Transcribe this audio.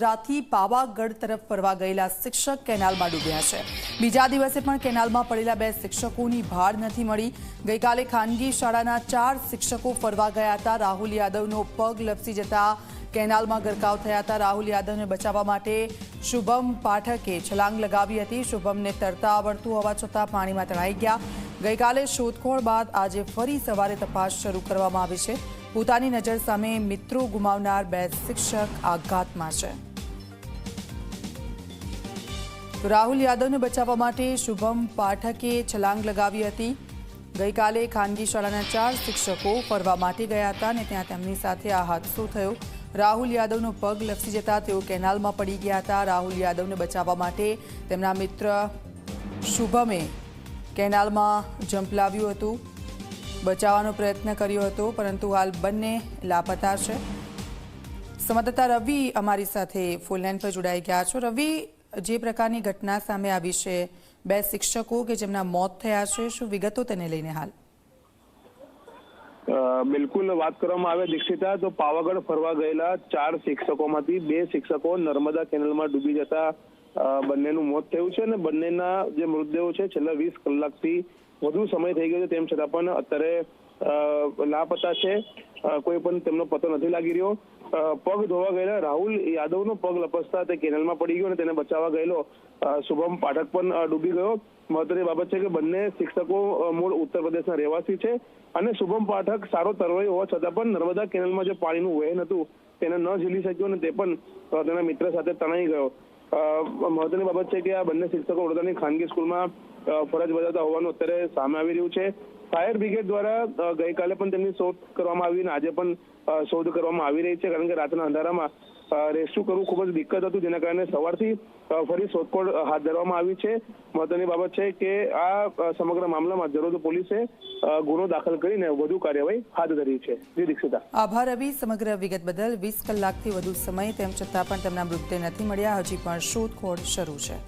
વડોદરાથી પાવાગઢ તરફ ફરવા ગયેલા શિક્ષક કેનાલમાં ડૂબ્યા છે. બીજા દિવસે પણ કેનાલમાં પડેલા બે શિક્ષકોની ભાડ નથી મળી. ગઈકાલે ખાનગી શાળાના ચાર શિક્ષકો ફરવા ગયા હતા. રાહુલ યાદવનો પગ લપસી જતા કેનાલમાં ગરકાવ થયા હતા. રાહુલ યાદવને બચાવવા માટે શુભમ પાઠકે છલાંગ લગાવી હતી. શુભમને તરતા આવડતું હોવા છતાં પાણીમાં તણાઈ ગયા. ગઈકાલે શોધખોળ બાદ આજે ફરી સવારે તપાસ શરૂ કરવામાં આવી છે. પોતાની નજર સામે મિત્રો ગુમાવનાર બે શિક્ષક આઘાતમાં છે. રાહુલ યાદવને બચાવવા માટે શુભમ પાઠકે છલાંગ લગાવી હતી. ગઈકાલે ખાનગી શાળાના ચાર શિક્ષકો ફરવા માટે ગયા હતા અને ત્યાં તેમની સાથે આ હાદસો થયો. રાહુલ યાદવનો પગ લપસી જતા તેઓ કેનાલમાં પડી ગયા હતા. રાહુલ યાદવને બચાવવા માટે તેમના મિત્ર શુભમે કેનાલમાં ઝંપલાવ્યું હતું. બચાવવાનો પ્રયત્ન કર્યો હતો, પરંતુ હાલ બંને લાપતા છે. સંવાદદાતા રવિ અમારી સાથે ફૂલલાઈન પર જોડાઈ ગયા છો. રવિ જે પ્રકારની ઘટના સામે આવી છે, બે શિક્ષકો કે જેમના મોત થયા છે, શું વિગતો તેને લઈને હાલ? બિલકુલ વાત કરવામાં આવે દીક્ષિતા, તો પાવાગઢ ફરવા ગયેલા ચાર શિક્ષકોમાંથી બે શિક્ષકો નર્મદા કેનાલમાં ડૂબી જતા બંનેનું મોત થયું છે અને બંનેના જે મૃતદેહો છે, છેલ્લા વીસ કલાકથી વધુ સમય થઈ ગયો છે. તેમ છતાં પણ અત્યારે લાપતા છે. કોઈ પણ તેમનો પતો નથી લાગી રહ્યો. પગ ધોવા ગયેલા રાહુલ યાદવનો પગ લપસતા તે કેનાલમાં પડી ગયો અને તેને બચાવવા ગયેલો. શુભમ પાઠક પણ ડૂબી ગયો. મહત્વની બાબત છે કે બંને શિક્ષકો મૂળ ઉત્તર પ્રદેશના રહેવાસી છે અને શુભમ પાઠક સારો તરવાઈ હોવા છતાં પણ નર્મદા કેનાલમાં જે પાણીનું વહેન હતું, તેને ન ઝીલી શક્યો અને તે પણ તેના મિત્ર સાથે તણાઈ ગયો. મહત્વની બાબત છે કે આ બંને શિક્ષકો વડોદરાની ખાનગી સ્કૂલમાં ફરજ બજાવતા હોવાનું અત્યારે સામે આવી રહ્યું છે. ફાયર બ્રિગેડ દ્વારા ગઈકાલે પણ તેમની શોધ કરવામાં આવી અને આજે પણ શોધ કરવામાં આવી રહી છે કારણ કે રાતના અંધારામાં રેસ્ક્યુ કરવું ખૂબ જ દિક્કત હતું જેના કારણે સવારથી ફરી શોધખોળ હાથ ધરવામાં આવી છે. મહત્વની બાબત છે કે આ સમગ્ર મામલામાં જરૂર પોલીસે ગુનો દાખલ કરીને વધુ કાર્યવાહી હાથ ધરી છે. જી દીક્ષિતા. આભાર રવિ. સમગ્ર વિગત બદલ વીસ કલાકથી વધુ સમય તેમ છતાં પણ તેમના મૃતદેહ નથી મળ્યા. હજી પણ શોધખોળ શરૂ છે.